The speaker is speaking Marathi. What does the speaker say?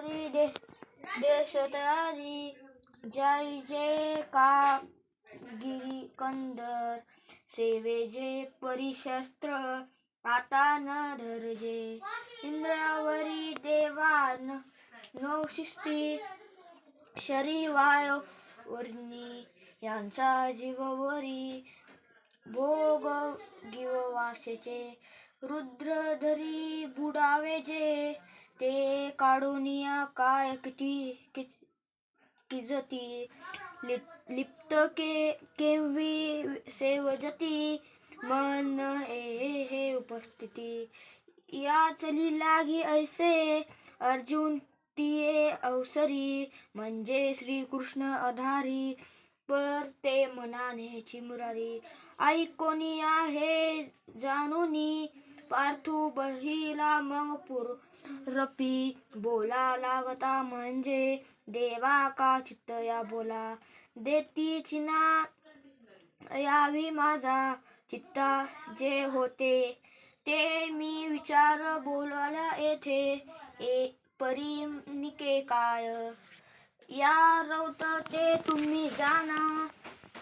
हरी दे देश तयारी. जय जय का गिरी कंदर सेवेजे परिशस्त्र आता न धरजे इंद्रावरी देवान नवशिस्ती शरी वर्णी यांचा जीववरी भोग गिववासेचे रुद्रधरी बुडावे जे. ते काढूनिया काय किती कि- किजती. लिप- लिप्त के केवी सेवजती मन हे हे उपस्थिती. या चली लागी ऐसे अर्जुन तिये अवसरी. म्हणजे श्रीकृष्ण अधारी. पर ते मनाने चिमुरारी. आई कोणी आहे जाणूनी. पार्थू बहिला मग पुर रपी बोला लागता म्हणजे देवा का चित्त या बोला. देती चिना यावी माझा चित्ता जे होते ते मी विचार बोलायला येथे. ए परिनिके काय? या रवत ते तुम्ही जाणा